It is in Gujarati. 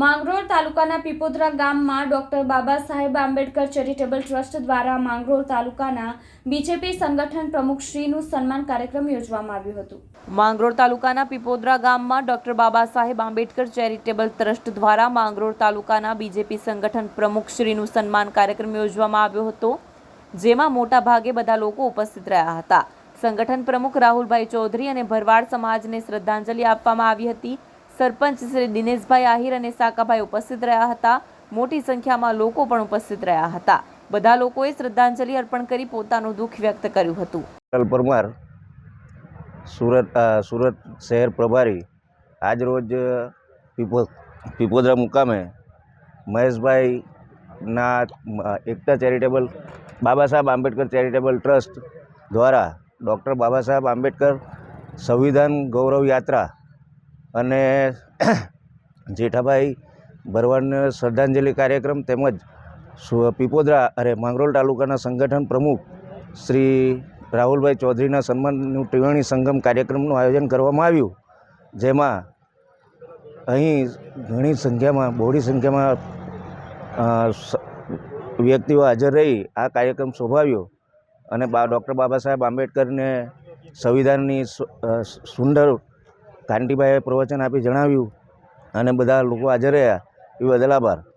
માંગરોળ તાલુકાના પીપોદરા ગામમાં ડોક્ટર બાબા સાહેબ આંબેડકર ચેરિટેબલ ટ્રસ્ટ દ્વારા માંગરોળ તાલુકાના બીજેપી સંગઠન પ્રમુખશ્રીનું સન્માન કાર્યક્રમ યોજવામાં આવ્યું હતું. માંગરોળ તાલુકાના પીપોદરા ગામમાં ડોક્ટર બાબા સાહેબ આંબેડકર ચેરિટેબલ ટ્રસ્ટ દ્વારા માંગરોળ તાલુકાના બીજેપી સંગઠન પ્રમુખશ્રીનું સન્માન કાર્યક્રમ યોજવામાં આવ્યો હતો, જેમાં મોટા ભાગે બધા લોકો ઉપસ્થિત રહ્યા હતા. સંગઠન પ્રમુખ રાહુલભાઈ ચૌધરી અને ભરવાડ સમાજને શ્રદ્ધાંજલિ આપવામાં આવી હતી. સરપંચ શ્રી દિનેશભાઈ આહિર અને સાકાભાઈ ઉપસ્થિત રહ્યા હતા. મોટી સંખ્યામાં લોકો પણ ઉપસ્થિત રહ્યા હતા. બધા લોકોએ શ્રદ્ધાંજલિ અર્પણ કરી પોતાનું દુઃખ વ્યક્ત કર્યું હતું. અટલ પરમાર સુરત સુરત શહેર પ્રભારી આજ રોજ પીપો, પીપોદરા મુકામે મહેશભાઈના Ekta charitable, Baba Saheb Ambedkar charitable trust દ્વારા ડૉક્ટર બાબા સાહેબ આંબેડકર સંવિધાન ગૌરવ યાત્રા અને જેઠાભાઈ ભરવાડને શ્રદ્ધાંજલિ કાર્યક્રમ તેમજ પીપોદરા અરે માંગરોળ તાલુકાના સંગઠન પ્રમુખ શ્રી રાહુલભાઈ ચૌધરીના સન્માનનું ત્રિવેણી સંગમ કાર્યક્રમનું આયોજન કરવામાં આવ્યું. જેમાં અહીં ઘણી સંખ્યામાં, બહોળી સંખ્યામાં વ્યક્તિઓ હાજર રહી. આ કાર્યક્રમ શોભાવ્યો અને બા, ડૉક્ટર બાબા સાહેબ આંબેડકરને સંવિધાનની સુંદર કાંતિભાઈએ પ્રવચન આપી જણાવ્યું અને બધા લોકો હાજર રહ્યા. એ બદલ આભાર.